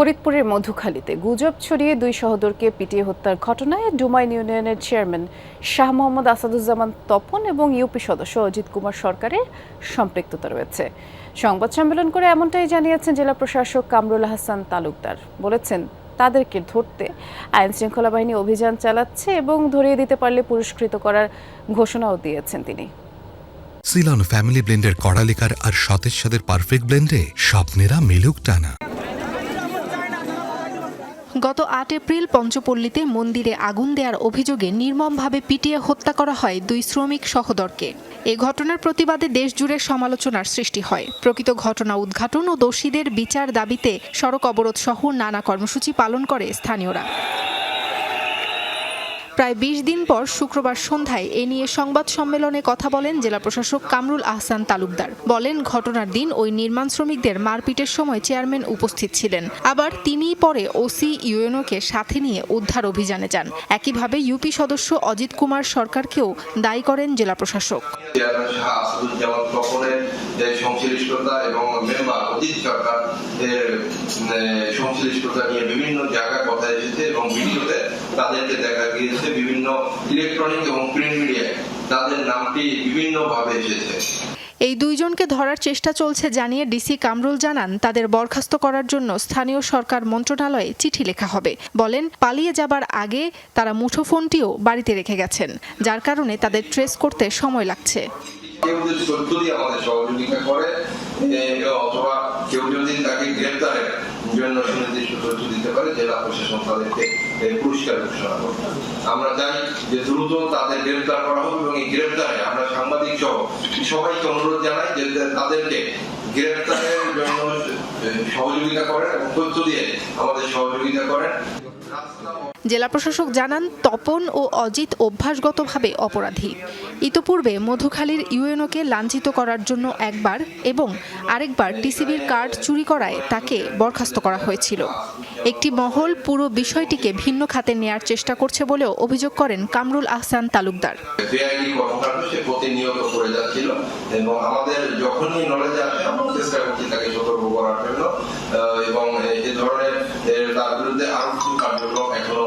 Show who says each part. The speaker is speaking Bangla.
Speaker 1: ফরিদপুরের মধুখালীতে গুজব ছড়িয়ে দুই সহদরকে পিটিয়ে হত্যার ঘটনায় ডুমাইন ইউনিয়নের চেয়ারম্যান শাহ মোহাম্মদ আসাদুজ্জামান তপন এবং ইউপি সদস্য অজিত কুমার সরকারের সম্পৃক্ততা রয়েছে। সংবাদ সম্মেলন করে এমনটাই জানিয়েছেন জেলা প্রশাসক কামরুল হাসান তালুকদার। বলেছেন, তাদেরকে ধরতে আইন শৃঙ্খলা বাহিনী অভিযান চালাচ্ছে এবং ধরিয়ে দিতে পারলে পুরস্কৃত করার ঘোষণাও দিয়েছেন তিনি।
Speaker 2: সিলন ফ্যামিলি ব্লেন্ডের কড়ালিকার আর সতেজ সাদের পারফেক্ট ব্লেন্ডে স্বপ্নেরা মিলুক টানা।
Speaker 3: গত আট এপ্রিল পঞ্চপল্লীতে মন্দিরে আগুন দেওয়ার অভিযোগে নির্মমভাবে পিটিয়ে হত্যা করা হয় দুই শ্রমিক সহদরকে। এ ঘটনার প্রতিবাদে দেশজুড়ে সমালোচনার সৃষ্টি হয়। প্রকৃত ঘটনা উদ্ঘাটন ও দোষীদের বিচার দাবিতে সড়ক অবরোধ সহ নানা কর্মসূচি পালন করে স্থানীয়রা। প্রায় বিশ দিন পর শুক্রবার সন্ধ্যায় এ নিয়ে সংবাদ সম্মেলনে কথা বলেন জেলা প্রশাসক কামরুল আহসান তালুকদার। বলেন, ঘটনার দিন ওই নির্মাণ শ্রমিকদের মারপিটের সময় চেয়ারম্যান উপস্থিত ছিলেন। আবার তিনি পরে ওসি ইউএনওকে সাথে নিয়ে উদ্ধার অভিযানে যান। একইভাবে ইউপি সদস্য অজিত কুমার সরকারকেও দায়ী করেন জেলা প্রশাসক।
Speaker 4: চেয়ারম্যান আসাদুজ্জামান তপনের সংশ্লিষ্টতা এবং মেম্বার অজিত সরকার সংশ্লিষ্টতা নিয়ে বিভিন্ন জায়গায় কথা এসেছে এবং ভিডিওতে তাদেরকে দেখা গিয়েছে বিভিন্ন ইলেকট্রনিক এবং প্রিন্ট মিডিয়ায়। তাদের নামটি বিভিন্ন ভাবে এসেছে।
Speaker 3: এই দুইজনকে ধরার চেষ্টা চলছে জানিয়ে ডিসি কামরুল জানান, তাদের বরখাস্ত করার জন্য স্থানীয় সরকার মন্ত্রণালয়ে চিঠি লেখা হবে। বলেন, পালিয়ে যাবার আগে তারা মুঠোফোনটিও বাড়িতে রেখে গেছেন, যার কারণে তাদের ট্রেস করতে সময় লাগছে।
Speaker 4: অথবা কেউ যদি তাকে গ্রেপ্তারের জন্য সুনির্দিষ্ট তথ্য দিতে পারে, জেলা প্রশাসন তাদেরকে পুরস্কার ঘোষণা করবে। আমরা চাই যে দ্রুত তাদের গ্রেপ্তার করা হোক এবং এই গ্রেপ্তারে আমরা সাংবাদিক সহ সবাইকে অনুরোধ জানাই যে তাদেরকে গ্রেপ্তারের জন্য সহযোগিতা করেন এবং তথ্য দিয়ে আমাদের সহযোগিতা করেন। রাস্তা
Speaker 3: জেলা প্রশাসক জানান, তপন ও অজিত অভ্যাসগতভাবে অপরাধী। ইতোপূর্বে মধুখালীর ইউএনওকে লাঞ্ছিত করার জন্য একবার এবং আরেকবার টিসিবির কার্ড চুরি করায় তাকে বরখাস্ত করা হয়েছিল। একটি মহল পুরো বিষয়টিকে ভিন্ন খাতে নেয়ার চেষ্টা করছে বলেও অভিযোগ করেন কামরুল আহসান তালুকদার।
Speaker 4: এবং এ ধরনের তার বিরুদ্ধে আরও কিছু কার্যক্রম এখনও